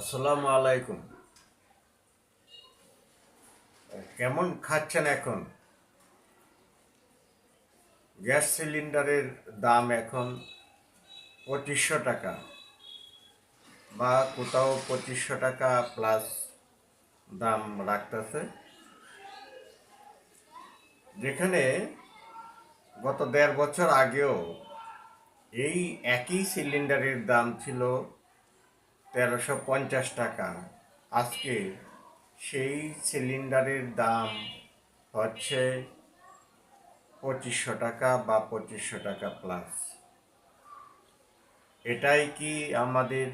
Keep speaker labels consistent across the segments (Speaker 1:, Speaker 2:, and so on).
Speaker 1: আসসালামু আলাইকুম। কেমন খাচ্ছেন এখন? গ্যাস সিলিন্ডারের দাম এখন পঁচিশশো টাকা বা কোথাও পঁচিশশো টাকা প্লাস দাম রাখতেছে। যেখানে গত দেড় বছর আগেও এই একই সিলিন্ডারের দাম ছিল তেরোশো পঞ্চাশ টাকা। আজকে সেই সিলিন্ডারের দাম হচ্ছে পঁচিশশো টাকা বা পঁচিশশো টাকা প্লাস এটাই কি আমাদের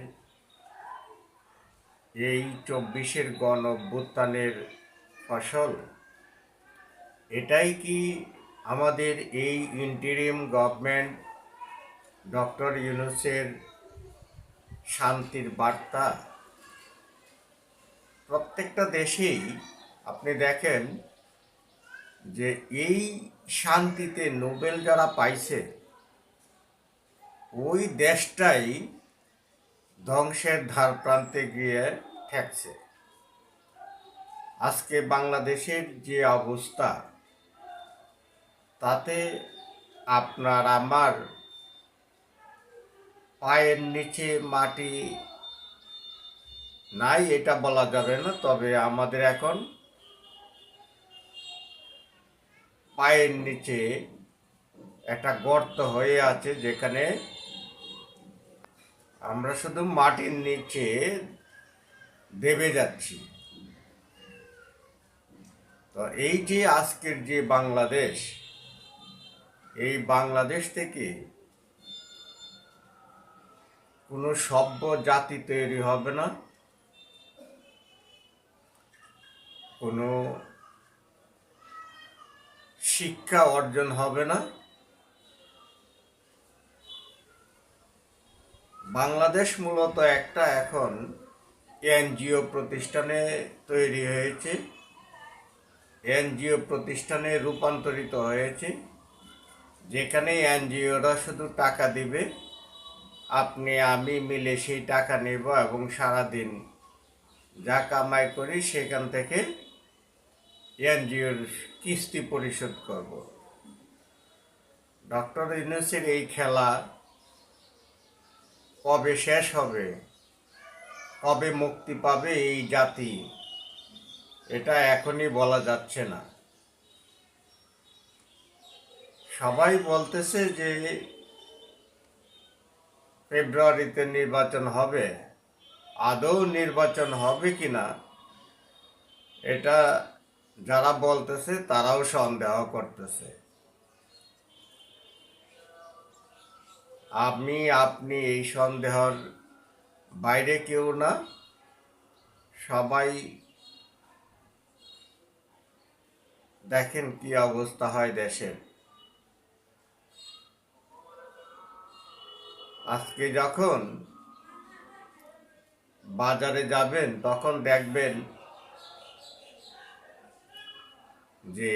Speaker 1: এই চব্বিশের গণ অভ্যুত্থানের ফসল? এটাই কি আমাদের এই ইন্টিরিম গভর্নমেন্ট ডক্টর ইউনুসের শান্তির বার্তা। প্রত্যেকটা দেশেই আপনি দেখেন যে এই শান্তিতে নোবেল যারা পাইছে, ওই দেশটাই ধ্বংসের ধার প্রান্তে গিয়ে ঠেকছে। আজকে বাংলাদেশের যে অবস্থা, তাতে আপনার আমার পায়ের নিচে মাটি নাই, এটা বলা যাবে না। তবে আমাদের এখন পায়ের নিচে একটা গর্ত হয়ে আছে, যেখানে আমরা শুধু মাটির নিচে দেবে যাচ্ছি। তো এই যে আজকের যে বাংলাদেশ, এই বাংলাদেশ থেকে কোনো সভ্য জাতি তৈরি হবে না। কোনো শিক্ষা অর্জন হবে না। বাংলাদেশ মূলত একটা এখন এনজিও প্রতিষ্ঠানে তৈরি হয়েছে। এনজিও প্রতিষ্ঠানে রূপান্তরিত হয়েছে। যেখানে এনজিওরা শুধু টাকা দিবে। আপনি, আমি মিলে সেই টাকা নেব এবং সারাদিন যা কামাই করি সেখান থেকে এনজিওর কিস্তি পরিশোধ করব। ডক্টর ইউনুসের এই খেলা কবে শেষ হবে? কবে মুক্তি পাবে এই জাতি? এটা এখনই বলা যাচ্ছে না। সবাই বলতেছে যে ফেব্রুয়ারিতে নির্বাচন হবে। আদৌ নির্বাচন হবে কি না এটা যারা বলতেছে তারাও সন্দেহ করতেছে। আমি, আপনি এই সন্দেহর বাইরে কেউ না। সবাই দেখেন কি অবস্থা হয় দেশের। আজকে যখন বাজারে যাবেন, তখন দেখবেন যে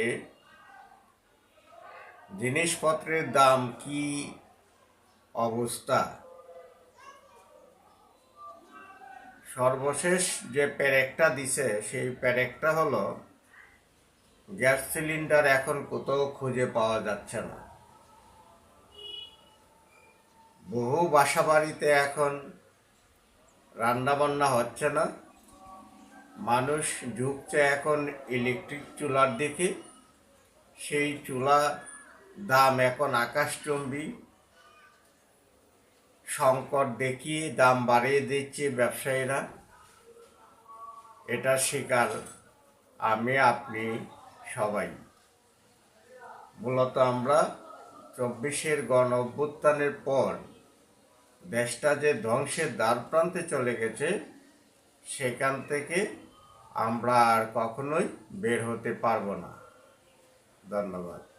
Speaker 1: জিনিসপত্রের দাম কি অবস্থা। সর্বশেষ যে প্যারেকটা দিছে, সেই প্যারেকটা হলো গ্যাস সিলিন্ডার এখন কোথাও খুঁজে পাওয়া যাচ্ছে না। বহু বাসা বাড়িতে এখন রান্না বান্না হচ্ছে না। মানুষ ঝুঁকছে এখন ইলেকট্রিক চুলার দিকে। সেই চুলা দাম এখন আকাশচম্বী। সংকট দেখিয়ে দাম বাড়িয়ে দিচ্ছে ব্যবসায়ীরা। এটা শিকার আমি, আপনি সবাই। মূলত আমরা চব্বিশের গণ অভ্যুত্থানের পর দেশটা যে ধ্বংসের দ্বার প্রান্তে চলে গেছে, সেখান থেকে আমরা আর কখনোই বের হতে পারব না। ধন্যবাদ।